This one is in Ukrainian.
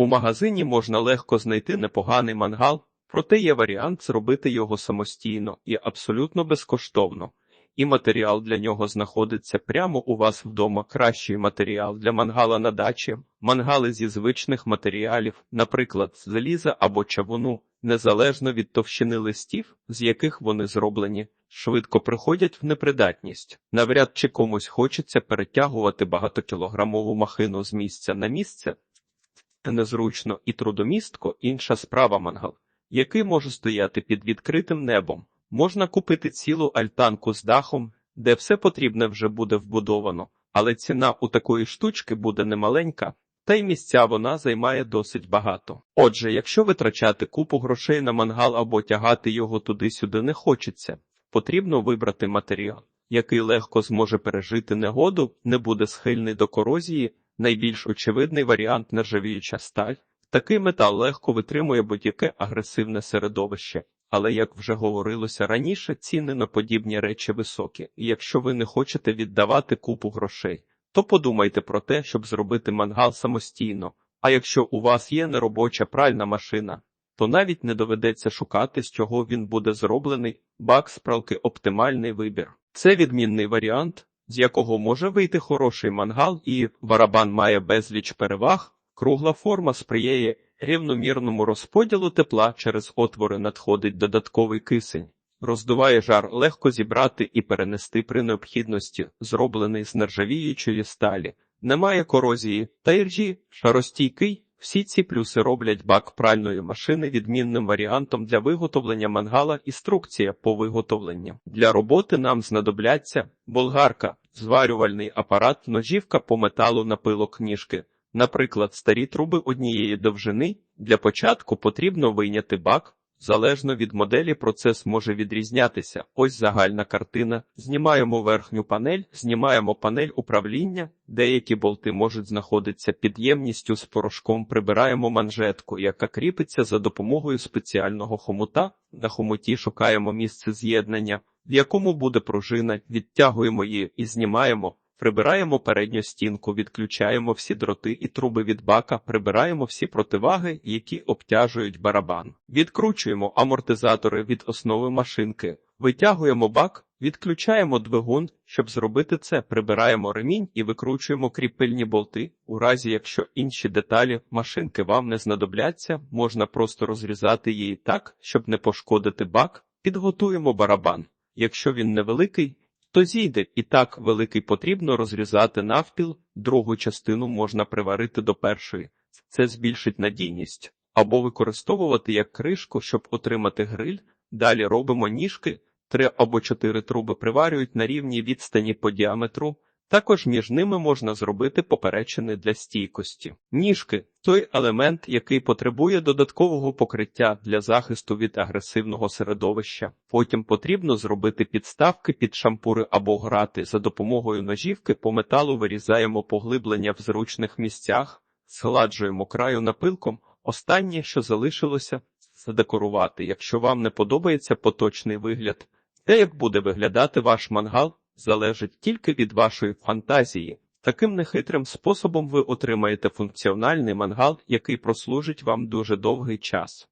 У магазині можна легко знайти непоганий мангал, проте є варіант зробити його самостійно і абсолютно безкоштовно. І матеріал для нього знаходиться прямо у вас вдома. Кращий матеріал для мангала на дачі, мангали зі звичних матеріалів, наприклад, заліза або чавуну, незалежно від товщини листів, з яких вони зроблені, швидко приходять в непридатність. Навряд чи комусь хочеться перетягувати багатокілограмову махину з місця на місце. Незручно і трудомістко інша справа мангал, який може стояти під відкритим небом. Можна купити цілу альтанку з дахом, де все потрібне вже буде вбудовано, але ціна у такої штучки буде немаленька, та й місця вона займає досить багато. Отже, якщо витрачати купу грошей на мангал або тягати його туди-сюди не хочеться, потрібно вибрати матеріал, який легко зможе пережити негоду, не буде схильний до корозії. Найбільш очевидний варіант нержавіюча сталь. Такий метал легко витримує будь-яке агресивне середовище. Але, як вже говорилося раніше, ціни на подібні речі високі, і якщо ви не хочете віддавати купу грошей, то подумайте про те, щоб зробити мангал самостійно. А якщо у вас є неробоча пральна машина, то навіть не доведеться шукати, з чого він буде зроблений. Бак з оптимальний вибір. Це відмінний варіант, з якого може вийти хороший мангал, і барабан має безліч переваг. Кругла форма сприяє рівномірному розподілу тепла через отвори надходить додатковий кисень. Роздуває жар легко зібрати і перенести при необхідності, зроблений з нержавіючої сталі. Немає корозії та іржі, шаростійкий. Всі ці плюси роблять бак пральної машини відмінним варіантом для виготовлення мангала. Інструкція по виготовленню. Для роботи нам знадобляться болгарка, зварювальний апарат, ножівка по металу на пилок ніжки. Наприклад, старі труби однієї довжини. Для початку потрібно вийняти бак. Залежно від моделі процес може відрізнятися. Ось загальна картина. Знімаємо верхню панель, знімаємо панель управління. Деякі болти можуть знаходитися під ємністю з порошком. Прибираємо манжетку, яка кріпиться за допомогою спеціального хомута. На хомуті шукаємо місце з'єднання, в якому буде пружина, відтягуємо її і знімаємо. Прибираємо передню стінку, відключаємо всі дроти і труби від бака, прибираємо всі противаги, які обтяжують барабан. Відкручуємо амортизатори від основи машинки, витягуємо бак, відключаємо двигун. Щоб зробити це, прибираємо ремінь і викручуємо кріпильні болти. У разі, якщо інші деталі машинки вам не знадобляться, можна просто розрізати її так, щоб не пошкодити бак. Підготуємо барабан. Якщо він невеликий, то зійде і так великий потрібно розрізати навпіл, другу частину можна приварити до першої. Це збільшить надійність. Або використовувати як кришку, щоб отримати гриль. Далі робимо ніжки, три або чотири труби приварюють на рівній відстані по діаметру. Також між ними можна зробити поперечини для стійкості. Ніжки той елемент, який потребує додаткового покриття для захисту від агресивного середовища. Потім потрібно зробити підставки під шампури або грати. За допомогою ножівки по металу вирізаємо поглиблення в зручних місцях, згладжуємо краю напилком. Останнє, що залишилося, задекорувати. Якщо вам не подобається поточний вигляд, те, як буде виглядати ваш мангал залежить тільки від вашої фантазії. Таким нехитрим способом ви отримаєте функціональний мангал, який прослужить вам дуже довгий час.